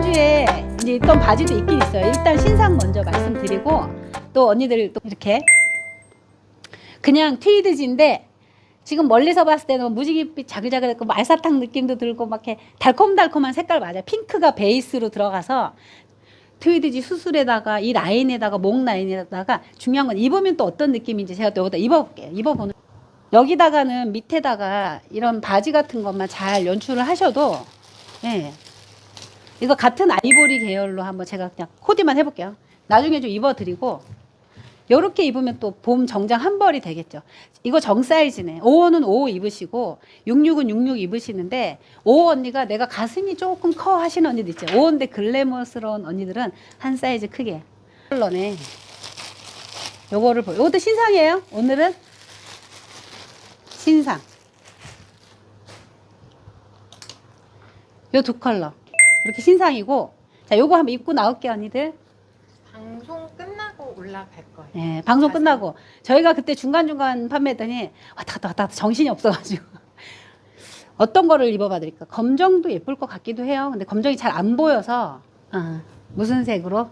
지난주에 이제 있던 바지도 있긴 있어요. 일단 신상 먼저 말씀드리고 또 언니들 또 이렇게 그냥 트위드지인데 지금 멀리서 봤을 때는 뭐 무지갯빛 자글자글했고 말사탕 느낌도 들고 막 이렇게 달콤달콤한 색깔 맞아요. 핑크가 베이스로 들어가서 트위드지 수술에다가 이 라인에다가 목 라인에다가 중요한 건 입으면 또 어떤 느낌인지 제가 또 여기다 입어볼게요. 입어보는 여기다가는 밑에다가 이런 바지 같은 것만 잘 연출을 하셔도 예. 이거 같은 아이보리 계열로 한번 제가 그냥 코디만 해볼게요. 나중에 좀 입어드리고 요렇게 입으면 또 봄 정장 한 벌이 되겠죠. 이거 정 사이즈네. 5호는 5 입으시고 66은 66 입으시는데 5 언니가 내가 가슴이 조금 커 하시는 언니들 있죠. 5인데 글래머스러운 언니들은 한 사이즈 크게. 컬러네. 요거를 보. 요것도 신상이에요. 오늘은 신상. 요 두 컬러. 이렇게 신상이고 자, 요거 한번 입고 나올게요, 언니들. 방송 끝나고 올라갈 거예요. 예, 방송. 끝나고 저희가 그때 중간중간 판매했더니 왔다 갔다 왔다 갔다 정신이 없어가지고 어떤 거를 입어봐드릴까? 검정도 예쁠 것 같기도 해요. 근데 검정이 잘 안 보여서 아, 무슨 색으로?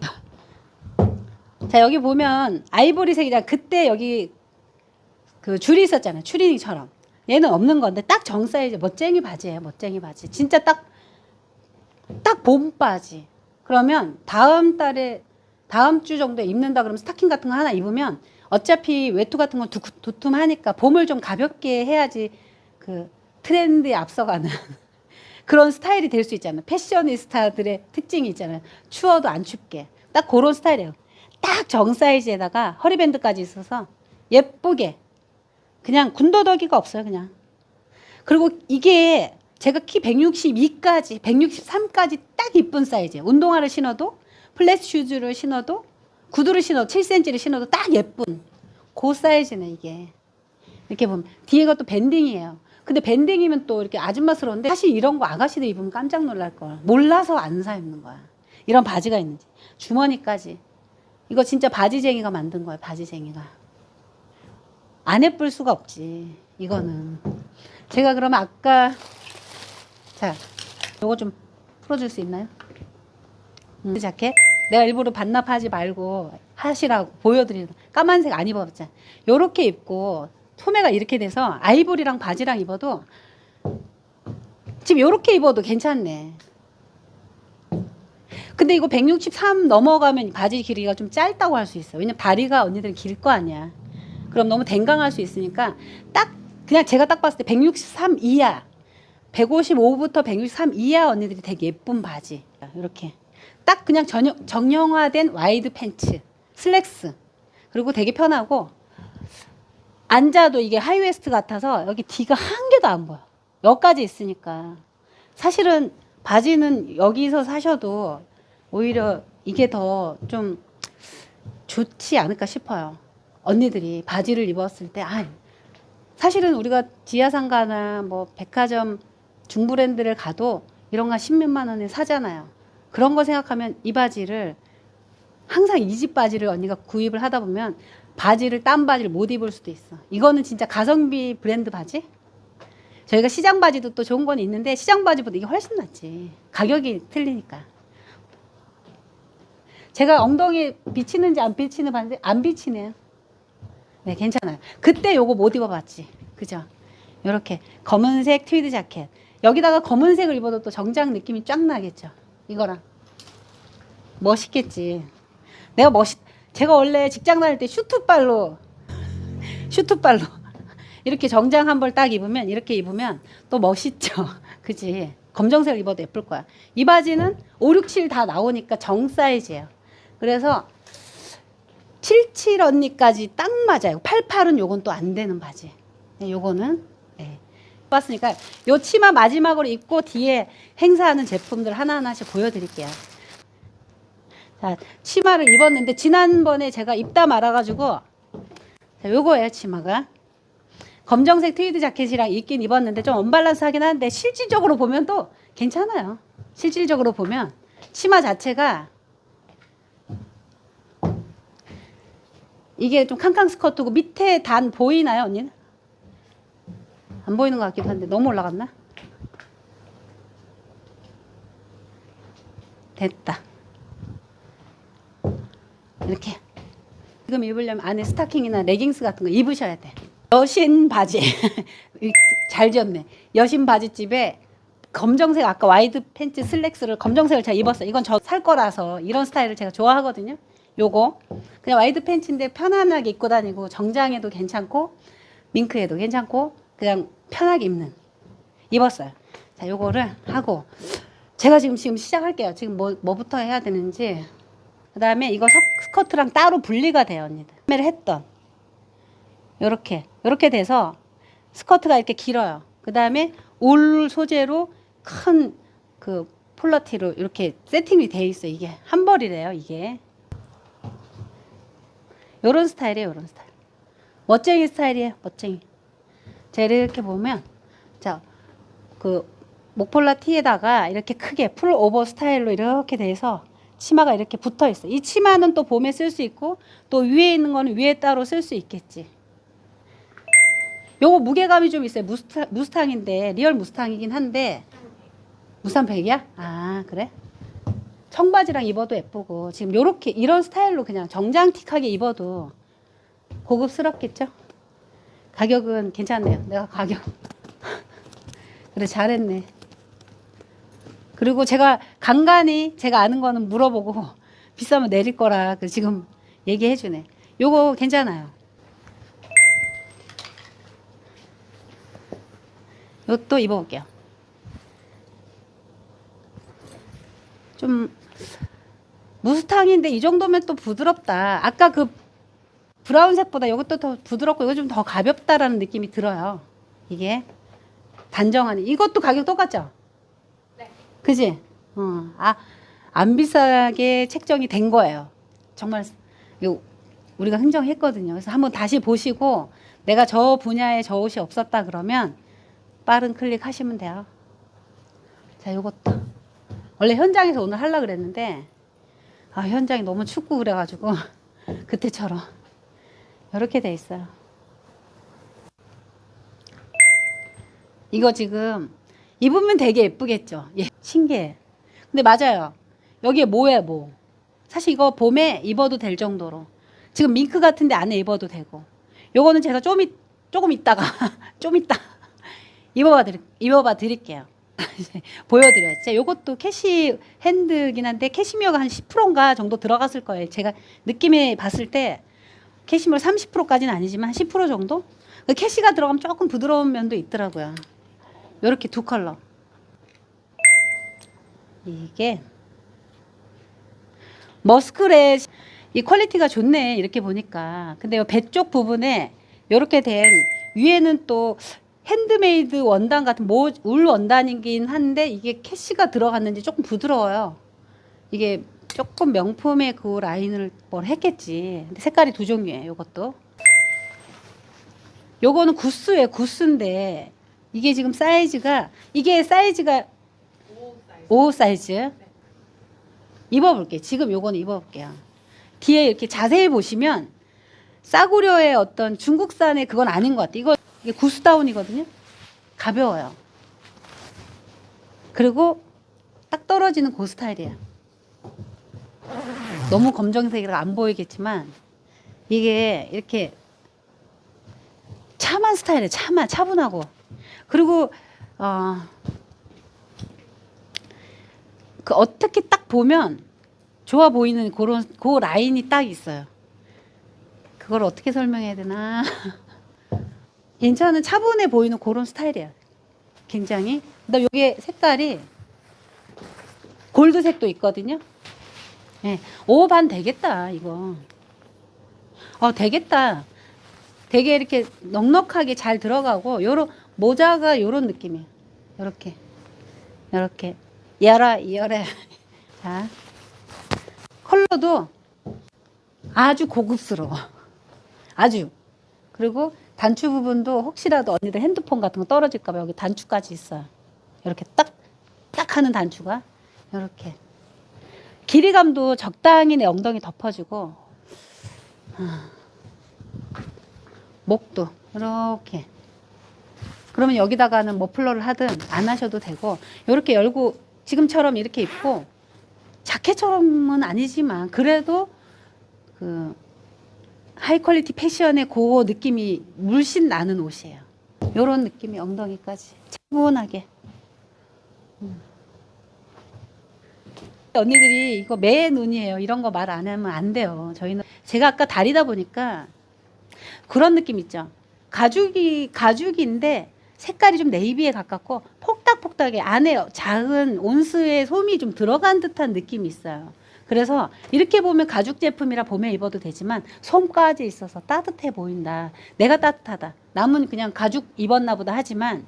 자 여기 보면 아이보리색이라 그때 여기 그 줄이 있었잖아요. 추리닝처럼 얘는 없는 건데 딱 정 사이즈 멋쟁이 바지예요. 멋쟁이 바지. 진짜 딱 딱 봄 바지. 그러면 다음 달에 다음 주 정도에 입는다 그러면 스타킹 같은 거 하나 입으면 어차피 외투 같은 건 두- 두툼하니까 봄을 좀 가볍게 해야지 그 트렌드에 앞서가는 그런 스타일이 될 수 있잖아요. 패셔니스타들의 특징이 있잖아요. 추워도 안 춥게. 딱 그런 스타일이에요. 딱 정 사이즈에다가 허리밴드까지 있어서 예쁘게 그냥 군더더기가 없어요, 그냥. 그리고 이게 제가 키 162까지, 163까지 딱 이쁜 사이즈예요. 운동화를 신어도 플랫 슈즈를 신어도 구두를 신어도 7cm를 신어도 딱 예쁜 그 사이즈네 이게. 이렇게 보면 뒤에가 또 밴딩이에요. 근데 밴딩이면 또 이렇게 아줌마스러운데 사실 이런 거 아가씨들 입으면 깜짝 놀랄 걸. 몰라서 안 사 입는 거야. 이런 바지가 있는지. 주머니까지. 이거 진짜 바지쟁이가 만든 거야, 바지쟁이가. 안 예쁠 수가 없지. 이거는. 제가 그러면 아까 자, 요거 좀 풀어줄 수 있나요? 음, 자켓 내가 일부러 반납하지 말고 하시라고 보여드리는 까만색 안 입어봤잖아. 요렇게 입고 소매가 이렇게 돼서 아이보리랑 바지랑 입어도 지금 요렇게 입어도 괜찮네. 근데 이거 163 넘어가면 바지 길이가 좀 짧다고 할 수 있어. 왜냐면 다리가 언니들은 길거 아니야. 그럼 너무 댕강할 수 있으니까 딱 그냥 제가 딱 봤을 때 163 이하 155부터 163 이하 언니들이 되게 예쁜 바지. 이렇게. 딱 그냥 전형, 정형화된 와이드 팬츠 슬랙스. 그리고 되게 편하고 앉아도 이게 하이웨스트 같아서 여기 뒤가 한 개도 안 보여. 여기까지 있으니까. 사실은 바지는 여기서 사셔도 오히려 이게 더 좀 좋지 않을까 싶어요 언니들이 바지를 입었을 때 아, 사실은 우리가 지하상가나 뭐 백화점 중브랜드를 가도 이런 거 십몇만 원에 사잖아요. 그런 거 생각하면 이 바지를 항상 이 집 바지를 언니가 구입을 하다 보면 바지를 딴 바지를 못 입을 수도 있어. 이거는 진짜 가성비 브랜드 바지? 저희가 시장 바지도 또 좋은 건 있는데 시장 바지보다 이게 훨씬 낫지. 가격이 틀리니까. 제가 엉덩이 비치는지 안 비치는 반지 안 비치네요. 네, 괜찮아요. 그때 요거 못 입어봤지. 그죠? 요렇게 검은색 트위드 자켓. 여기다가 검은색을 입어도 또 정장 느낌이 쫙 나겠죠. 이거랑. 멋있겠지. 내가 멋있, 제가 원래 직장 다닐 때 슈트발로, 슈트발로. 이렇게 정장 한 벌 딱 입으면, 이렇게 입으면 또 멋있죠. 그지? 검정색 입어도 예쁠 거야. 이 바지는 5, 6, 7 다 나오니까 정 사이즈예요. 그래서 77 언니까지 딱 맞아요. 88은 요건 또 안 되는 바지. 네, 요거는 네. 봤으니까 요 치마 마지막으로 입고 뒤에 행사하는 제품들 하나하나씩 보여드릴게요. 자, 치마를 입었는데 지난번에 제가 입다 말아가지고 자, 요거예요 치마가. 검정색 트위드 자켓이랑 입긴 입었는데 좀 언밸런스 하긴 한데 실질적으로 보면 또 괜찮아요. 실질적으로 보면 치마 자체가 이게 좀 캉캉 스커트고 밑에 단 보이나요, 언니는? 안 보이는 것 같기도 한데 너무 올라갔나? 됐다. 이렇게. 지금 입으려면 안에 스타킹이나 레깅스 같은 거 입으셔야 돼. 여신 바지. 잘 지었네. 여신 바지집에 검정색 아까 와이드 팬츠 슬랙스를 검정색을 제가 입었어요. 이건 저 살 거라서 이런 스타일을 제가 좋아하거든요. 요거 그냥 와이드 팬츠인데 편안하게 입고 다니고 정장에도 괜찮고 밍크에도 괜찮고 그냥 편하게 입는 입었어요. 자, 요거를 하고 제가 지금 지금 시작할게요. 지금 뭐 뭐부터 해야 되는지. 그다음에 이거 석- 스커트랑 따로 분리가 돼요, 언니들. 매를 했던 요렇게 요렇게 돼서 스커트가 이렇게 길어요. 그다음에 울 소재로 큰 그 폴라티로 이렇게 세팅이 돼 있어. 이게 한 벌이래요, 이게. 요런 스타일이에요, 요런 스타일. 멋쟁이 스타일이에요, 멋쟁이. 자, 이렇게 보면 자, 그 목폴라 티에다가 이렇게 크게 풀 오버 스타일로 이렇게 돼서 치마가 이렇게 붙어 있어. 이 치마는 또 봄에 쓸 수 있고 또 위에 있는 거는 위에 따로 쓸 수 있겠지. 요거 무게감이 좀 있어요. 무스타, 무스탕인데 리얼 무스탕이긴 한데 무산 백이야? 아 그래? 청바지랑 입어도 예쁘고 지금 요렇게 이런 스타일로 그냥 정장틱하게 입어도 고급스럽겠죠? 가격은 괜찮네요. 내가 가격 그래 잘했네. 그리고 제가 간간히 제가 아는 거는 물어보고 비싸면 내릴 거라 그 지금 얘기해 주네. 요거 괜찮아요. 요것도 입어볼게요. 좀 무스탕인데 이 정도면 또 부드럽다. 아까 그 브라운색보다 이것도 더 부드럽고 이거 좀 더 가볍다라는 느낌이 들어요. 이게 단정하네. 이것도 가격 똑같죠? 네. 그지? 어, 아, 안 비싸게 책정이 된 거예요. 정말 우리가 흥정했거든요. 그래서 한번 다시 보시고 내가 저 분야에 저 옷이 없었다 그러면 빠른 클릭 하시면 돼요. 자, 요것도. 원래 현장에서 오늘 하려 그랬는데 아, 현장이 너무 춥고 그래가지고 그때처럼 이렇게 돼 있어요. 이거 지금 입으면 되게 예쁘겠죠. 예, 신기해. 근데 맞아요. 여기에 뭐에 뭐. 사실 이거 봄에 입어도 될 정도로. 지금 밍크 같은데 안에 입어도 되고. 요거는 제가 좀 있, 조금 있다가 좀 있다 입어봐 드릴 입어봐 드릴게요. 보여드려요. 진짜 요것도 캐시 핸드긴 한데 캐시미어가 한 10%인가 정도 들어갔을 거예요. 제가 느낌에 봤을 때 캐시미어 30%까지는 아니지만 한 10% 정도? 그 캐시가 들어가면 조금 부드러운 면도 있더라고요. 요렇게 두 컬러. 이게 머스크렛 이 퀄리티가 좋네 이렇게 보니까 근데 배쪽 부분에 이렇게 된 위에는 또 핸드메이드 원단 같은 모, 울 원단이긴 한데 이게 캐시가 들어갔는지 조금 부드러워요 이게 조금 명품의 그 라인을 뭘 했겠지 근데 색깔이 두 종류예요 요것도 요거는 구스예요 구스인데 이게 지금 사이즈가 이게 사이즈가 오5 사이즈. 사이즈 입어볼게요. 지금 요거는 입어볼게요. 뒤에 이렇게 자세히 보시면 싸구려의 어떤 중국산의 그건 아닌 것 같아요. 이거 이게 구스다운이거든요. 가벼워요. 그리고 딱 떨어지는 그 스타일이에요. 너무 검정색이라 안 보이겠지만 이게 이렇게 참한 스타일이에요. 참한 차분하고 그리고 어, 그 어떻게 딱 보면 좋아 보이는 그런 그 라인이 딱 있어요. 그걸 어떻게 설명해야 되나? 괜찮은 차분해 보이는 그런 스타일이야. 굉장히. 근데 요게 색깔이 골드색도 있거든요. 예. 오반 되겠다, 이거. 어, 되겠다. 되게 이렇게 넉넉하게 잘 들어가고 요런 모자가 요런 느낌이에요. 요렇게. 요렇게. 열어, 열어. 자. 컬러도 아주 고급스러워. 아주. 그리고 단추 부분도 혹시라도 언니들 핸드폰 같은 거 떨어질까 봐 여기 단추까지 있어요. 이렇게 딱, 딱 하는 단추가. 이렇게. 길이감도 적당히 내 엉덩이 덮어주고, 아. 목도 이렇게. 그러면 여기다가는 머플러를 하든 안 하셔도 되고, 이렇게 열고, 지금처럼 이렇게 입고, 자켓처럼은 아니지만 그래도 그 하이 퀄리티 패션의 그 느낌이 물씬 나는 옷이에요. 요런 느낌이 엉덩이까지 차분하게. 음. 언니들이 이거 매 눈이에요. 이런 거 말 안 하면 안 돼요. 저희는 제가 아까 다리다 보니까 그런 느낌 있죠. 가죽이 가죽인데 색깔이 좀 네이비에 가깝고 폭닥폭닥에 안에 작은 온스의 솜이 좀 들어간 듯한 느낌이 있어요. 그래서 이렇게 보면 가죽 제품이라 봄에 입어도 되지만 솜까지 있어서 따뜻해 보인다. 내가 따뜻하다. 남은 그냥 가죽 입었나 보다 하지만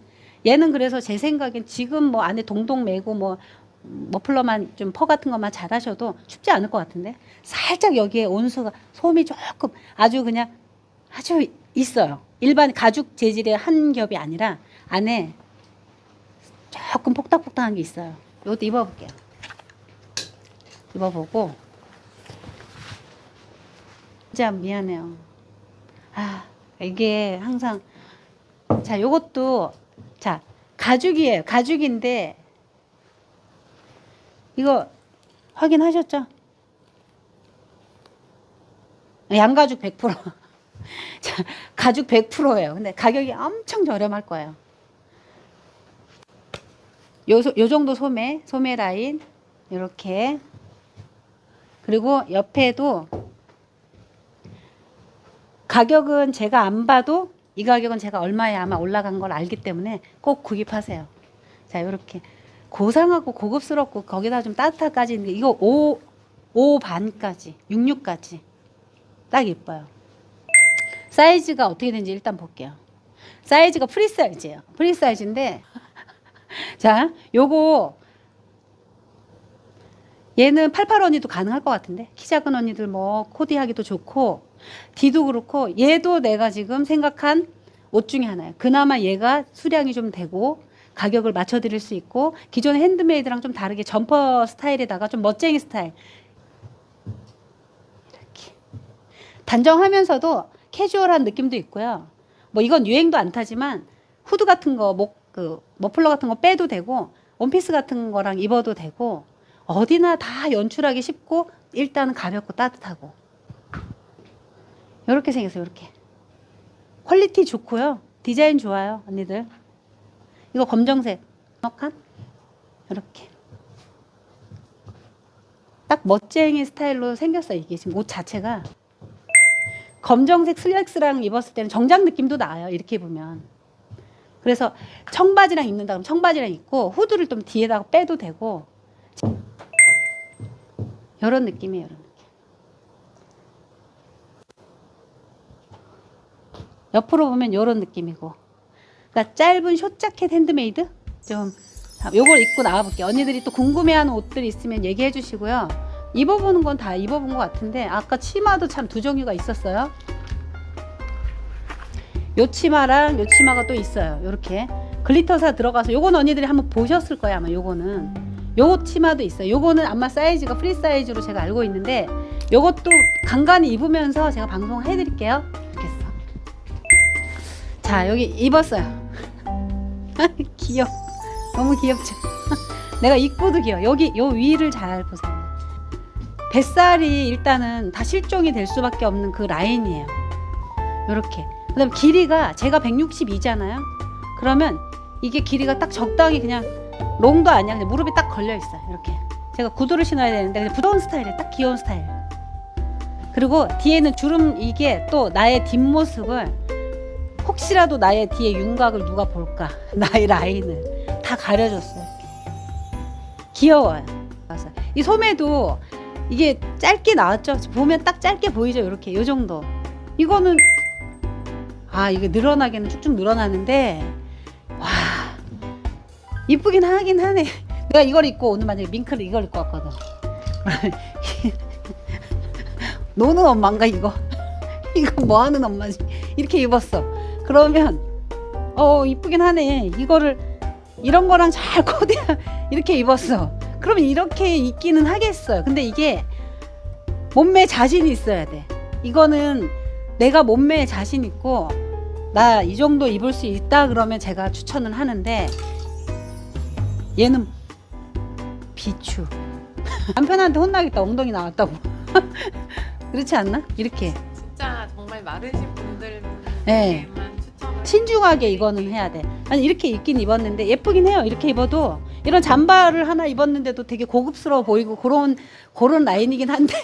얘는 그래서 제 생각엔 지금 뭐 안에 동동 매고 뭐 머플러만 좀 퍼 같은 것만 잘 하셔도 춥지 않을 것 같은데 살짝 여기에 온수가 솜이 조금 아주 그냥 아주 있어요. 일반 가죽 재질의 한 겹이 아니라 안에 조금 폭닥폭닥한 게 있어요. 이것도 입어볼게요. 입어보고 진짜 미안해요. 아 이게 항상 자 요것도 자 가죽이에요. 가죽인데 이거 확인하셨죠? 양가죽 100%. 자, 가죽 100%예요. 근데 가격이 엄청 저렴할 거예요. 요, 소- 요 정도 소매, 소매 라인 이렇게 그리고 옆에도 가격은 제가 안 봐도 이 가격은 제가 얼마에 아마 올라간 걸 알기 때문에 꼭 구입하세요. 자, 이렇게 고상하고 고급스럽고 거기다 좀 따뜻하까지 있는데 이거 5, 5 반까지, 66까지 딱 예뻐요. 사이즈가 어떻게 되는지 일단 볼게요. 사이즈가 프리 사이즈예요. 프리 사이즈인데 자, 요거 얘는 88 언니도 가능할 것 같은데 키 작은 언니들 뭐 코디하기도 좋고 D도 그렇고 얘도 내가 지금 생각한 옷 중에 하나예요. 그나마 얘가 수량이 좀 되고 가격을 맞춰드릴 수 있고 기존의 핸드메이드랑 좀 다르게 점퍼 스타일에다가 좀 멋쟁이 스타일 이렇게 단정하면서도 캐주얼한 느낌도 있고요. 뭐 이건 유행도 안 타지만 후드 같은 거, 목, 그, 머플러 같은 거 빼도 되고, 원피스 같은 거랑 입어도 되고, 어디나 다 연출하기 쉽고, 일단은 가볍고 따뜻하고. 이렇게 생겼어요, 이렇게. 퀄리티 좋고요. 디자인 좋아요, 언니들. 이거 검정색. 넉한? 이렇게. 딱 멋쟁이 스타일로 생겼어요, 이게 지금 옷 자체가. 검정색 슬랙스랑 입었을 때는 정장 느낌도 나요. 이렇게 보면. 그래서 청바지랑 입는다 그러면 청바지랑 입고 후드를 좀 뒤에다가 빼도 되고 이런 느낌이에요. 이런 느낌. 옆으로 보면 이런 느낌이고. 그러니까 짧은 숏 자켓 핸드메이드 좀 요걸 입고 나와 볼게요. 언니들이 또 궁금해하는 옷들 있으면 얘기해 주시고요. 입어보는 건 다 입어본 것 같은데 아까 치마도 참 두 종류가 있었어요. 요 치마랑 요 치마가 또 있어요. 요렇게 글리터사 들어가서 요건 언니들이 한번 보셨을 거예요. 아마 요거는 요 치마도 있어요. 요거는 아마 사이즈가 프리 사이즈로 제가 알고 있는데 요것도 간간히 입으면서 제가 방송해 드릴게요. 해서 자 여기 입었어요. 귀여워. 너무 귀엽죠? 내가 입고도 귀여워. 여기 요 위를 잘 보세요. 뱃살이 일단은 다 실종이 될 수밖에 없는 그 라인이에요. 요렇게. 그다음 길이가 제가 162잖아요. 그러면 이게 길이가 딱 적당히 그냥 롱도 아니야. 그냥 무릎이 딱 걸려 있어요. 이렇게. 제가 구두를 신어야 되는데 부드러운 스타일이에요. 딱 귀여운 스타일. 그리고 뒤에는 주름 이게 또 나의 뒷모습을 혹시라도 나의 뒤에 윤곽을 누가 볼까? 나의 라인을 다 가려줬어요. 귀여워요. 그래서 이 소매도 이게 짧게 나왔죠. 보면 딱 짧게 보이죠. 이렇게 요 정도. 이거는 아 이게 늘어나기는 쭉쭉 늘어나는데 와 이쁘긴 하긴 하네. 내가 이걸 입고 오늘 만약에 밍크를 이걸 입고 왔거든. 노는 엄마인가 이거? 이거 뭐 하는 엄마지? 이렇게 입었어. 그러면 어 이쁘긴 하네. 이거를 이런 거랑 잘 코디 이렇게 입었어. 그러면 이렇게 입기는 하겠어요. 근데 이게 몸매 자신이 있어야 돼. 이거는 내가 몸매에 자신 있고 나 이 정도 입을 수 있다 그러면 제가 추천을 하는데 얘는 비추. 남편한테 혼나겠다. 엉덩이 나왔다고. 그렇지 않나? 이렇게. 진짜 정말 마르신 분들만 네. 추천을 신중하게 이거는 해야 돼. 아니 이렇게 입긴 입었는데 예쁘긴 해요. 이렇게 입어도. 이런 잠바를 하나 입었는데도 되게 고급스러워 보이고 그런 그런 라인이긴 한데.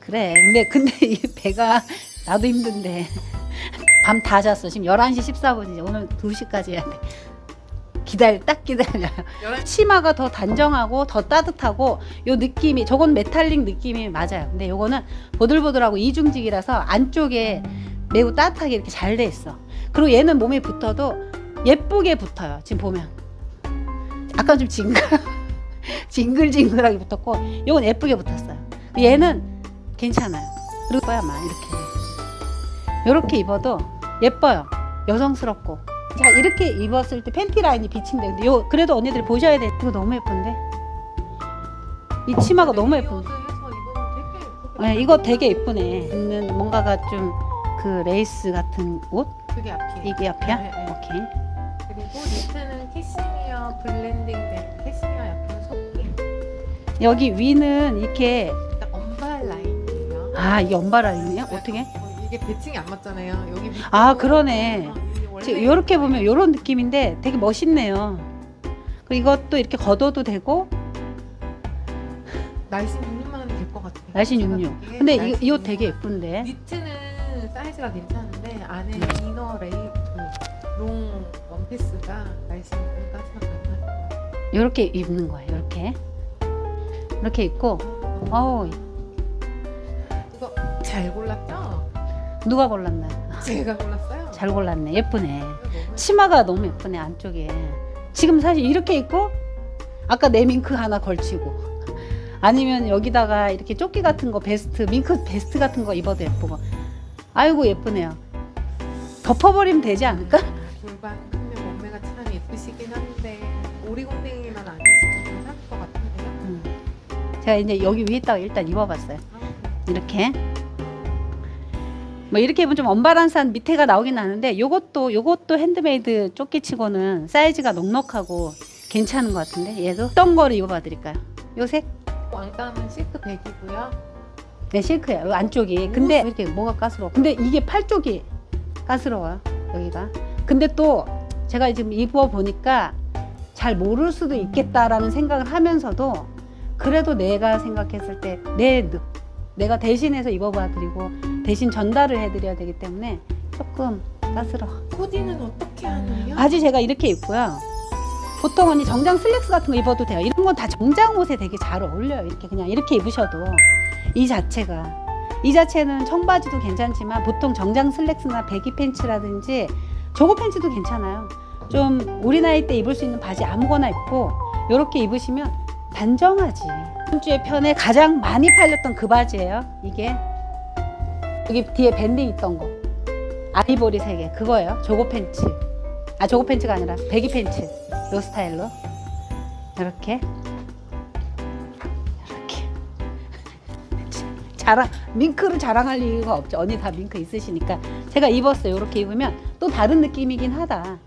그래. 근데 근데 이 배가 나도 힘든데. 밤 다 잤어. 지금 11시 14분이지 오늘 2시까지 해야 돼 기다려 딱 기다려 열한 치마가 더 단정하고 더 따뜻하고 요 느낌이 저건 메탈릭 느낌이 맞아요. 근데 요거는 보들보들하고 이중직이라서 안쪽에 매우 따뜻하게 이렇게 잘 돼 있어. 그리고 얘는 몸에 붙어도 예쁘게 붙어요. 지금 보면 아까 좀 징글 징글징글하게 붙었고 요건 예쁘게 붙었어요. 얘는 괜찮아요. 그리고 거야 막 이렇게 이렇게 입어도 예뻐요. 여성스럽고 자 이렇게 입었을 때 팬티 라인이 비친데 근데 요 그래도 언니들이 보셔야 돼 이거 너무 예쁜데 이 치마가 너무 되게 예쁘게 네, 이거 되게 예쁘네 있는 뭔가가 좀 그 레이스 같은 옷 그게 앞이에요. 이게 앞이야 네, 네. 오케이 그리고 니트는 캐시미어 블렌딩된 캐시미어 약간 속기. 여기 위는 이렇게 엄발 라인이에요. 아 엄바 라인이에요 어떻게 어, 이게 배칭이 안 맞잖아요. 여기 밑에 아, 그러네. 이렇게 보면 이런 느낌인데 되게 멋있네요 이것도 이렇게 걷어도 되고 날씬 66만 원이 될 것 같아요. 날씬 제가 66 보기에 근데 이, 날씬 이옷 66. 되게 예쁜데 니트는 사이즈가 괜찮은데 안에 이너 레이프 롱 원피스가 날씬 66까지만 가능할 거예요. 이렇게 입는 거예요 이렇게 이렇게 입고 어우 이거 잘 골랐죠? 누가 골랐나 제가 골랐어요. 잘 골랐네. 예쁘네. 치마가 너무 예쁘네 안쪽에. 지금 사실 이렇게 입고 아까 내 밍크 하나 걸치고 아니면 여기다가 이렇게 조끼 같은 거 베스트 밍크 베스트 같은 거 입어도 예쁘고. 아이고 예쁘네요. 덮어버리면 되지 않을까? 골반 크면 몸매가 참 예쁘시긴 한데 오리공댕이만 아니시면 괜찮을 것 같은데요. 음. 제가 이제 여기 위에다가 일단 입어봤어요. 아, 이렇게 뭐 이렇게 입으면 좀 언바란스한 밑에가 나오긴 나는데 요것도 요것도 핸드메이드 조끼치고는 사이즈가 넉넉하고 괜찮은 것 같은데 얘도 어떤 거를 입어봐 드릴까요? 요색? 왕감은 실크 백이고요. 네 실크예요 요 안쪽이 근데 왜 이렇게 뭐가 까스러워 근데 이게 팔 쪽이 까스러워요 여기가 근데 또 제가 지금 입어 보니까 잘 모를 수도 있겠다라는 생각을 하면서도 그래도 내가 생각했을 때 내 내가 대신해서 입어봐 드리고 대신 전달을 해드려야 되기 때문에 조금 까스러워 코디는 어떻게 하나요? 바지 제가 이렇게 입고요. 보통 언니 정장 슬랙스 같은 거 입어도 돼요. 이런 건 다 정장 옷에 되게 잘 어울려요. 이렇게 그냥 이렇게 입으셔도 이 자체가 이 자체는 청바지도 괜찮지만 보통 정장 슬랙스나 배기 팬츠라든지 조거 팬츠도 괜찮아요. 좀 우리 나이 때 입을 수 있는 바지 아무거나 입고 이렇게 입으시면 단정하지. 이번 주에 편에 가장 많이 팔렸던 그 바지예요. 이게 여기 뒤에 밴딩 있던 거. 아이보리 색의 그거예요. 조거 팬츠. 아 조거 팬츠가 아니라 배기 팬츠. 요 스타일로. 이렇게. 이렇게. 자랑 밍크를 자랑할 이유가 없죠. 언니 다 밍크 있으시니까. 제가 입었어요. 이렇게 입으면 또 다른 느낌이긴 하다.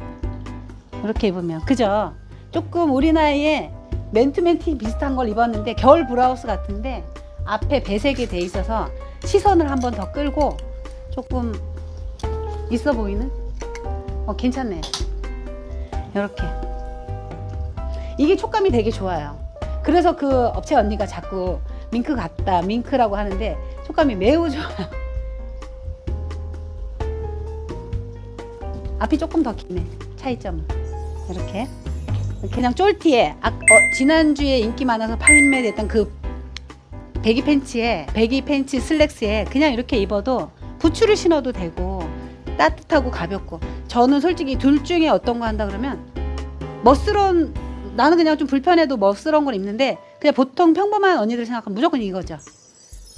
이렇게 입으면. 그죠? 조금 우리 나이에 맨투맨 티 비슷한 걸 입었는데 겨울 브라우스 같은데 앞에 배색이 돼 있어서 시선을 한 번 더 끌고 조금 있어 보이는? 어 괜찮네. 이렇게. 이게 촉감이 되게 좋아요. 그래서 그 업체 언니가 자꾸 밍크 같다 밍크라고 하는데 촉감이 매우 좋아요. 앞이 조금 더 기네 차이점은. 이렇게. 그냥 쫄티에 아, 어, 지난주에 인기 많아서 판매됐던 그 배기 팬츠에 배기 팬츠 슬랙스에 그냥 이렇게 입어도 부츠를 신어도 되고 따뜻하고 가볍고. 저는 솔직히 둘 중에 어떤 거 한다 그러면 멋스러운 나는 그냥 좀 불편해도 멋스러운 걸 입는데 그냥 보통 평범한 언니들 생각하면 무조건 이거죠.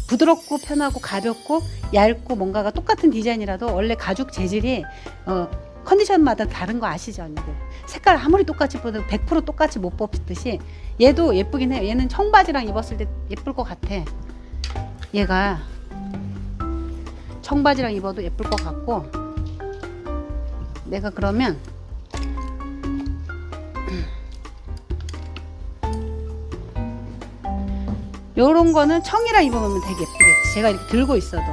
부드럽고 편하고 가볍고 얇고 뭔가가 똑같은 디자인이라도 원래 가죽 재질이 어, 컨디션마다 다른 거 아시죠 언니들 색깔 아무리 똑같이 뽑아도 100% 똑같이 못 뽑듯이 얘도 예쁘긴 해요 얘는 청바지랑 입었을 때 예쁠 것 같아 얘가 청바지랑 입어도 예쁠 것 같고 내가 그러면 요런 거는 청이라 입으면 되게 예쁘겠지. 제가 이렇게 들고 있어도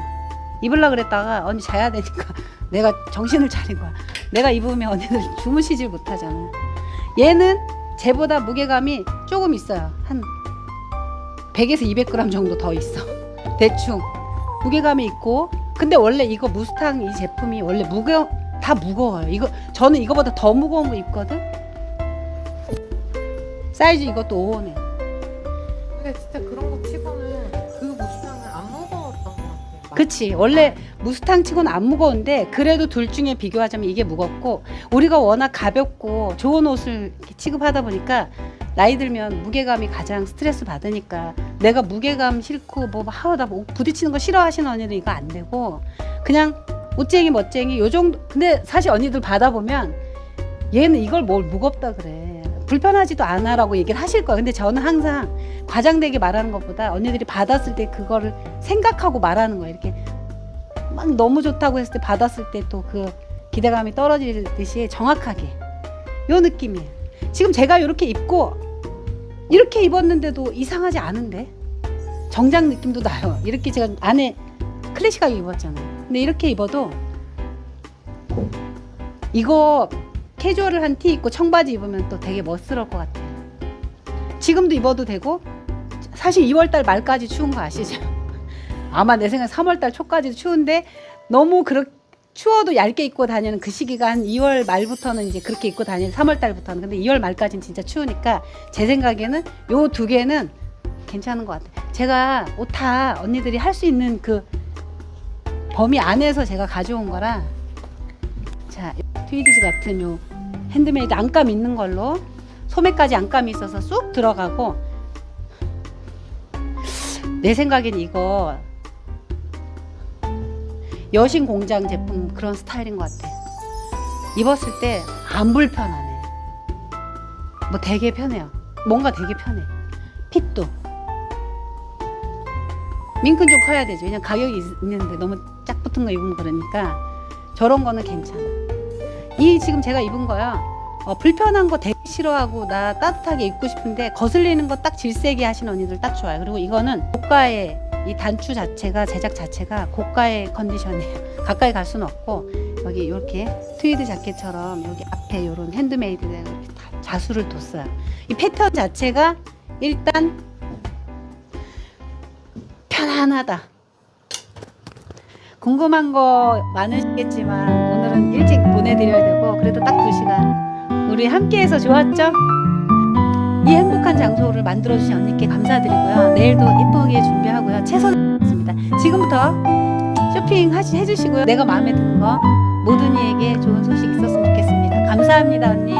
입을라 그랬다가 언니 자야 되니까 내가 정신을 차린 거야. 내가 입으면 언니들 주무시질 못하잖아. 얘는 쟤보다 무게감이 조금 있어요. 한 100에서 200g 정도 더 있어. 대충 무게감이 있고 근데 원래 이거 무스탕 이 제품이 원래 무게 다 무거워요. 이거 저는 이거보다 더 무거운 거 입거든. 사이즈 이것도 5호네. 근데 진짜 그런 거 그치. 원래 무스탕 치고는 안 무거운데 그래도 둘 중에 비교하자면 이게 무겁고 우리가 워낙 가볍고 좋은 옷을 취급하다 보니까 나이 들면 무게감이 가장 스트레스 받으니까 내가 무게감 싫고 뭐 하다 뭐 부딪히는 거 싫어하시는 언니들 이거 안 되고 그냥 옷쟁이 멋쟁이 요 정도. 근데 사실 언니들 받아보면 얘는 이걸 뭘 무겁다 그래 불편하지도 않아라고 얘기를 하실 거야 근데 저는 항상 과장되게 말하는 것보다 언니들이 받았을 때 그거를 생각하고 말하는 거야 이렇게 막 너무 좋다고 했을 때 받았을 때 또 그 기대감이 떨어지듯이 정확하게. 요 느낌이에요. 지금 제가 이렇게 입고 이렇게 입었는데도 이상하지 않은데? 정장 느낌도 나요. 이렇게 제가 안에 클래식하게 입었잖아요. 근데 이렇게 입어도 이거 캐주얼을 한티 입고 청바지 입으면 또 되게 멋스러울 것 같아요 지금도 입어도 되고 사실 2월달 말까지 추운 거 아시죠? 아마 내 생각에 3월달 초까지도 추운데 너무 그렇 추워도 얇게 입고 다니는 그 시기가 한 2월 말부터는 이제 그렇게 입고 다니는 3월 달부터는 근데 2월 말까지는 진짜 추우니까 제 생각에는 요 두 개는 괜찮은 것 같아요. 제가 옷 다 언니들이 할 수 있는 그 범위 안에서 제가 가져온 거라 자 트위디즈 같은 요 핸드메이드 안감 있는 걸로 소매까지 안감이 있어서 쑥 들어가고 내 생각엔 이거 여신 공장 제품 그런 스타일인 것 같아. 입었을 때 안 불편하네. 뭐 되게 편해요. 뭔가 되게 편해. 핏도. 밍크는 좀 커야 되죠. 왜냐면 가격이 있- 있는데 너무 짝 붙은 거 입으면 그러니까 저런 거는 괜찮아. 이 지금 제가 입은 거야. 어, 불편한 거 되게 싫어하고 나 따뜻하게 입고 싶은데 거슬리는 거 딱 질세게 하시는 언니들 딱 좋아요. 그리고 이거는 고가의 이 단추 자체가 제작 자체가 고가의 컨디션이에요. 가까이 갈 수는 없고 여기 이렇게 트위드 자켓처럼 여기 앞에 이런 핸드메이드가 이렇게 다 자수를 뒀어요. 이 패턴 자체가 일단 편안하다. 궁금한 거 많으시겠지만 보내드려야 되고 그래도 딱 두 시간 우리 함께해서 좋았죠? 이 행복한 장소를 만들어주신 언니께 감사드리고요. 내일도 이쁘게 준비하고요. 다하겠습니다. 지금부터 쇼핑 하시, 해주시고요. 내가 마음에 드는 거 모든 이에게 좋은 소식 있었으면 좋겠습니다. 감사합니다, 언니.